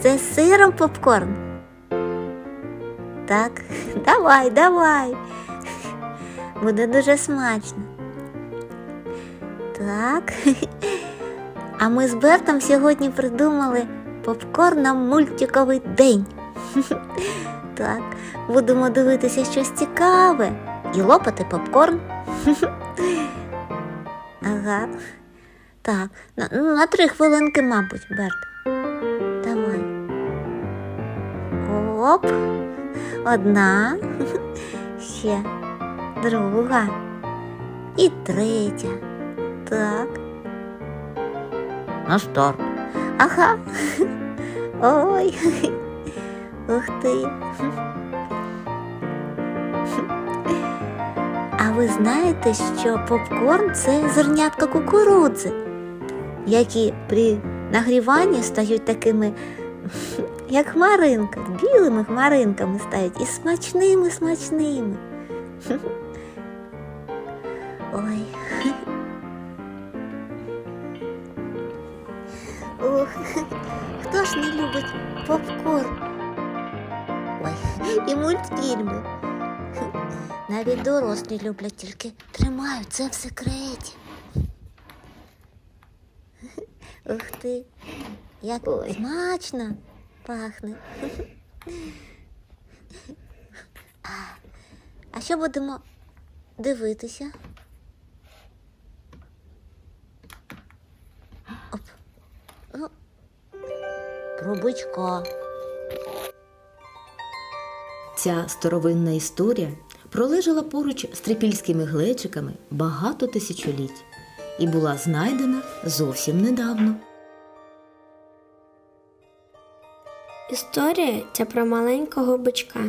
Це сиром попкорн. Так, давай, давай. Буде дуже смачно. Так. А ми з Бертом сьогодні придумали попкорн на мультиковий день. Так, будемо дивитися щось цікаве і лопати попкорн. Ага. Так, на, на три хвилинки, мабуть, Берт. Оп. Одна. Ще друга. І третя. Так. На старт. Ага. Ой. Ух ти. А ви знаєте, що попкорн це зернятка кукурудзи, які при нагріванні стають такими, як хмаринка, білими хмаринками стають і смачними, смачними. Ой. Ох, хто ж не любить попкорн? Ой, і мультфільми. Навіть дорослі люблять, тільки тримають це в секреті. Ух ти, як смачно пахне. А, що будемо дивитися? Оп. Ну, про. Ця старовинна історія пролежала поруч з трипільськими глечиками багато тисячоліть і була знайдена зовсім недавно. Історія ця про маленького бичка.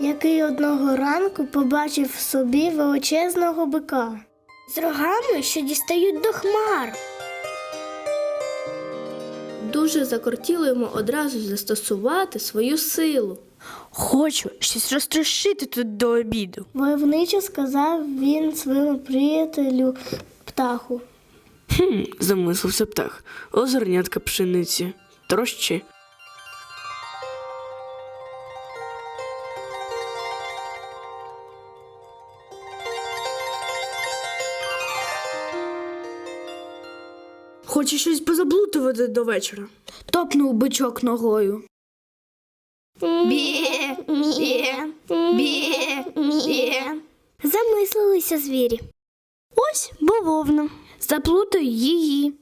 який одного ранку побачив в собі величезного бика з рогами, що дістають до хмар. Дуже закортіло йому одразу застосувати свою силу. Хочу щось розтрощити тут до обіду. Войовничо сказав він своєму приятелю птаху. Хм, замислився птах. Озернятка пшениці. Трощи. Хочу щось позаблутувати до вечора. Топнув бичок ногою. Бє, бє, бє, бє. Замислилися звірі. Ось бововна. Заплутаю її.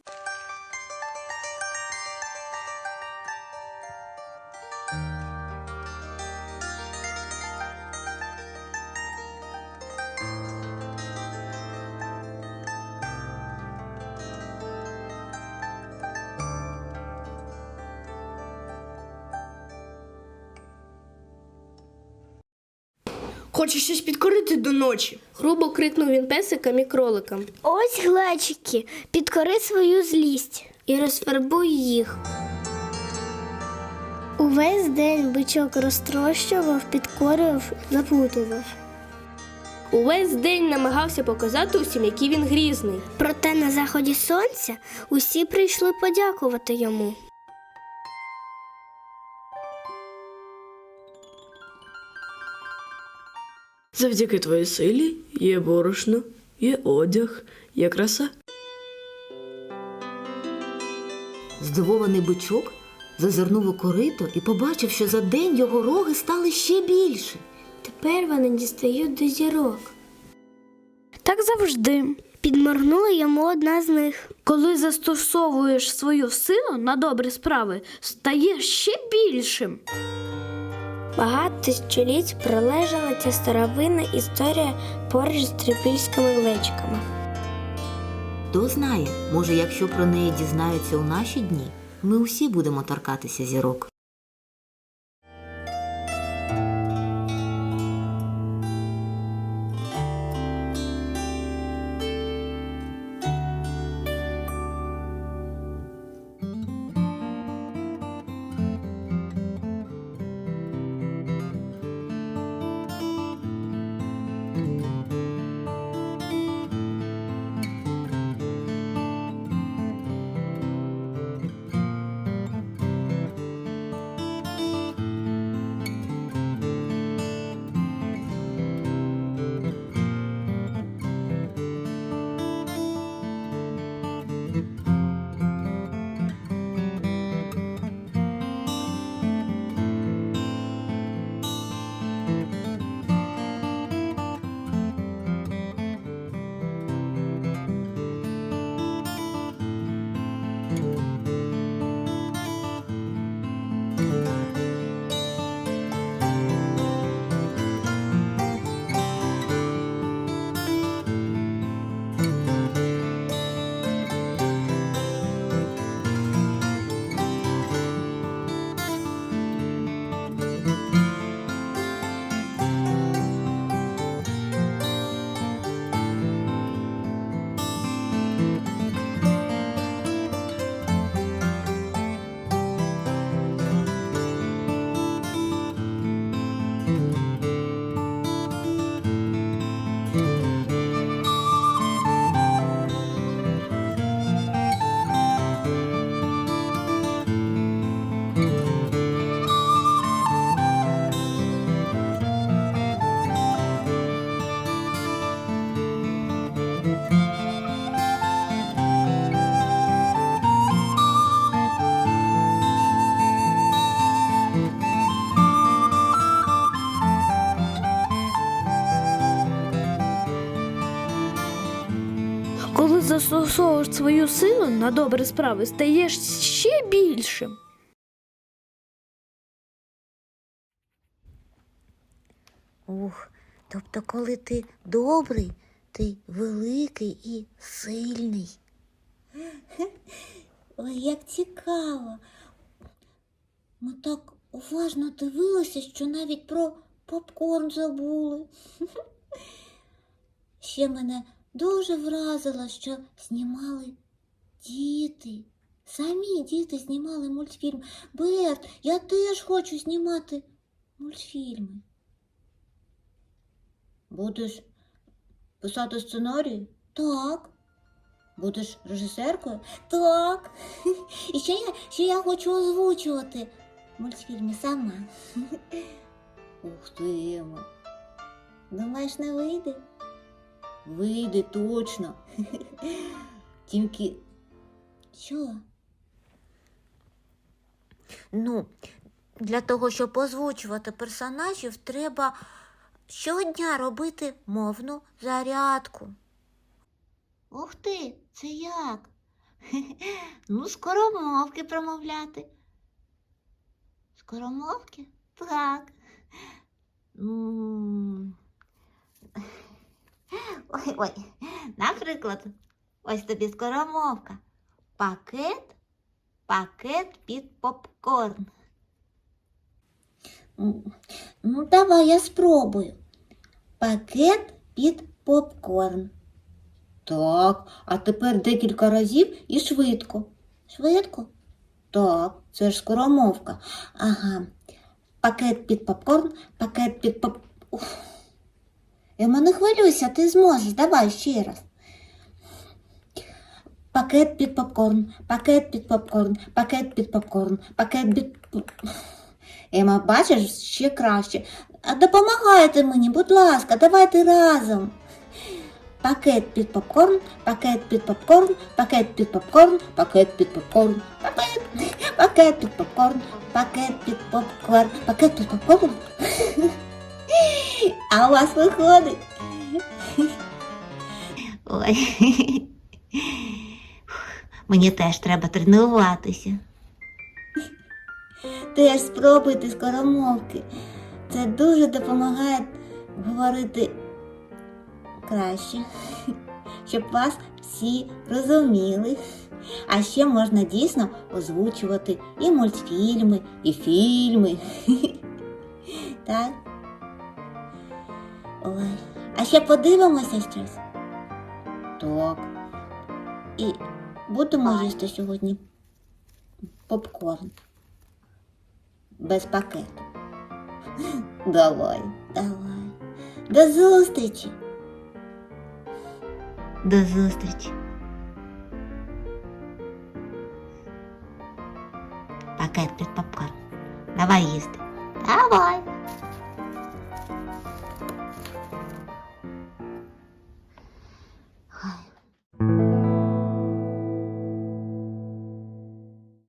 Хочу щось підкорити до ночі. Грубо крикнув він песикам і кроликам Ось глечики, підкори свою злість. і розфарбуй їх. Увесь день бичок розтрощував, підкорював, заплутував. Увесь день намагався показати усім, який він грізний. Проте на заході сонця усі прийшли подякувати йому. Завдяки твоїй силі є борошно, є одяг, є краса. Здивований бичок зазирнув у корито і побачив, що за день його роги стали ще більше. Тепер вони дістають до зірок. Так завжди. Підморгнула йому одна з них. Коли застосовуєш свою силу на добрі справи, стаєш ще більшим. Багато тисячоліть пролежала ця старовинна історія поруч з трипільськими глечиками. Хто знає, може, якщо про неї дізнаються у наші дні, ми усі будемо торкатися зірок. Застосовуєш свою силу на добрі справи, стаєш ще більшим. Ух, тобто, коли ти добрий, ти великий і сильний. Ой, як цікаво. Ми так уважно дивилися, що навіть про попкорн забули. Ще мене дуже вразило, що знімали діти. Самі діти знімали мультфільм. Берт, я теж хочу знімати мультфільми. Будеш писати сценарій? Так. Будеш режисеркою? Так. І ще я, ще я хочу озвучувати мультфільми сама. Ух ти. Ема. Думаєш, не вийде? Вийде точно. Тільки. Що? Ну, для того, щоб озвучувати персонажів, треба щодня робити мовну зарядку. Ух ти, це як? Ну, скоромовки промовляти. Скоромовки? Так. М. Ой, ой. Наприклад, ось тобі скоромовка. Пакет, пакет під попкорн. Ну, давай я спробую. Пакет під попкорн. Так, а тепер декілька разів і швидко. Швидко? Так, це ж скоромовка. Ага. Пакет під попкорн, пакет під поп. Уф. Ема, не хвилюйся, ти зможеш. Давай ще раз. Пакет під попкорн, пакет під попкорн, пакет під попкорн, пакет під. Ема, бачиш, ще краще. Допомагайте мені, будь ласка, давайте разом. Пакет під попкорн, пакет під попкорн, пакет під попкорн, пакет під попкорн, пакет, пакет під попкорн, пакет під попкорн, пакет під попкорн. А у вас виходить. Ой. Мені теж треба тренуватися. Теж спробуйте скоромовки. Це дуже допомагає говорити краще, щоб вас всі розуміли. А ще можна дійсно озвучувати і мультфільми, і фільми. Так? Ой, а ще подивимося щось. Так. І будемо їсти сьогодні попкорн. Без пакету. Давай, давай. До зустрічі. До зустрічі. Пакет під попкорн. Давай їсти. Давай.